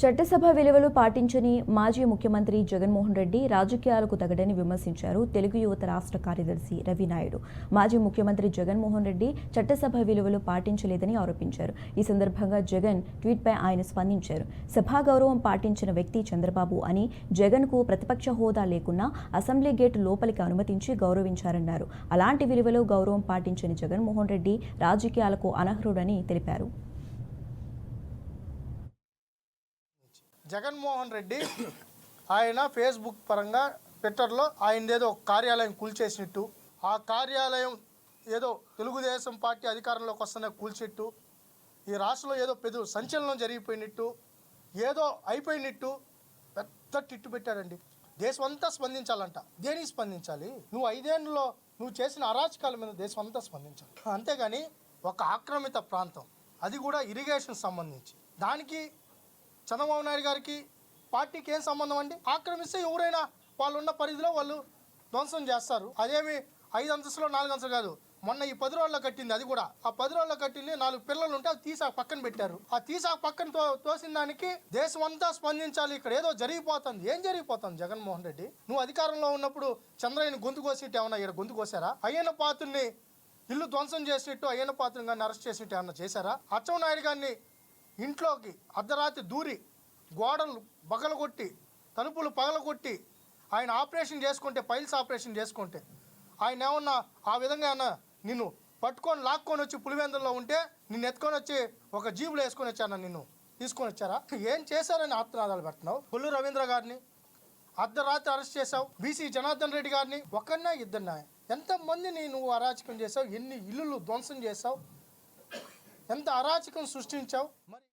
చట్టసభ విలువలు పాటించని మాజీ ముఖ్యమంత్రి జగన్మోహన్ రెడ్డి రాజకీయాలకు తగడని విమర్శించారు తెలుగు యువత రాష్ట్ర కార్యదర్శి రవి నాయుడు. మాజీ ముఖ్యమంత్రి జగన్మోహన్ రెడ్డి చట్టసభ విలువలు పాటించలేదని ఆరోపించారు. ఈ సందర్భంగా జగన్ ట్వీట్పై ఆయన స్పందించారు. సభా గౌరవం పాటించిన వ్యక్తి చంద్రబాబు అని జగన్కు ప్రతిపక్ష హోదా లేకున్నా అసెంబ్లీ గేట్ లోపలికి అనుమతించి గౌరవించారన్నారు. అలాంటి విలువలు గౌరవం పాటించని జగన్మోహన్ రెడ్డి రాజకీయాలకు అనర్హుడని తెలిపారు. జగన్మోహన్ రెడ్డి ఆయన ఫేస్బుక్ పరంగా ట్విట్టర్లో ఆయన ఏదో కార్యాలయం కూల్చేసినట్టు ఆ కార్యాలయం ఏదో తెలుగుదేశం పార్టీ అధికారంలోకి వస్తున్న కూల్చిట్టు ఈ రాష్ట్రంలో ఏదో పెద్ద సంచలనం జరిగిపోయినట్టు ఏదో అయిపోయినట్టు పెద్ద టిట్టు పెట్టారండి. దేశం అంతా స్పందించాలంట. దేనికి స్పందించాలి? నువ్వు ఐదేళ్ళలో నువ్వు చేసిన అరాచకాల మీద దేశం అంతా స్పందించాలి. అంతేగాని ఒక ఆక్రమిత ప్రాంతం అది కూడా ఇరిగేషన్ సంబంధించి. దానికి చంద్రబాబు నాయుడు గారికి పార్టీకి ఏం సంబంధం అండి? ఆక్రమిస్తే ఎవరైనా వాళ్ళు ఉన్న పరిధిలో వాళ్ళు ధ్వంసం చేస్తారు. అదేమి ఐదు అంతస్తులో నాలుగు అంతస్తులు కాదు. మొన్న ఈ పది రోజుల్లో కట్టింది అది కూడా. ఆ పది రోజుల్లో కట్టింది నాలుగు పిల్లలు ఉంటే అది తీసాక పక్కన పెట్టారు. ఆ తీసాక పక్కన తో తోసిన దానికి దేశం అంతా స్పందించాలి. ఇక్కడ ఏదో జరిగిపోతుంది. ఏం జరిగిపోతుంది? జగన్మోహన్ రెడ్డి? నువ్వు అధికారంలో ఉన్నప్పుడు చంద్రయ్యని గొంతు కోసిట్టు ఏమన్నా ఇక్కడ గొంతు కోసారా? అయ్యన పాత్రుని ఇల్లు ధ్వంసం చేసినట్టు అయ్యన పాత్రని గారిని అరెస్ట్ చేసినట్టు ఏమన్నా చేశారా? అచ్చెన్నాయుడు గారిని ఇంట్లోకి అర్ధరాత్రి దూరి గోడలు బగలగొట్టి తలుపులు పగలగొట్టి ఆయన ఆపరేషన్ చేసుకుంటే పైల్స్ ఆపరేషన్ చేసుకుంటే ఆయన ఏమన్నా ఆ విధంగా ఏమన్నా నిన్ను పట్టుకొని లాక్కొని వచ్చి పులివెందుల్లో ఉంటే నిన్ను ఎత్తుకొని వచ్చి ఒక జీబులో వేసుకొని వచ్చాను నిన్ను? తీసుకొని వచ్చారా? ఏం చేశారని ఆత్మనాదాలు పెడుతున్నావు? కొల్లు రవీంద్ర గారిని అర్ధరాత్రి అరెస్ట్ చేశావు. బీసీ జనార్దన్ రెడ్డి గారిని ఒకరినా ఇద్దరినా ఎంతమందిని నువ్వు అరాచకం చేసావు ఎన్ని ఇల్లులు ధ్వంసం చేసావు ఎంత అరాచకం సృష్టించావు? మరి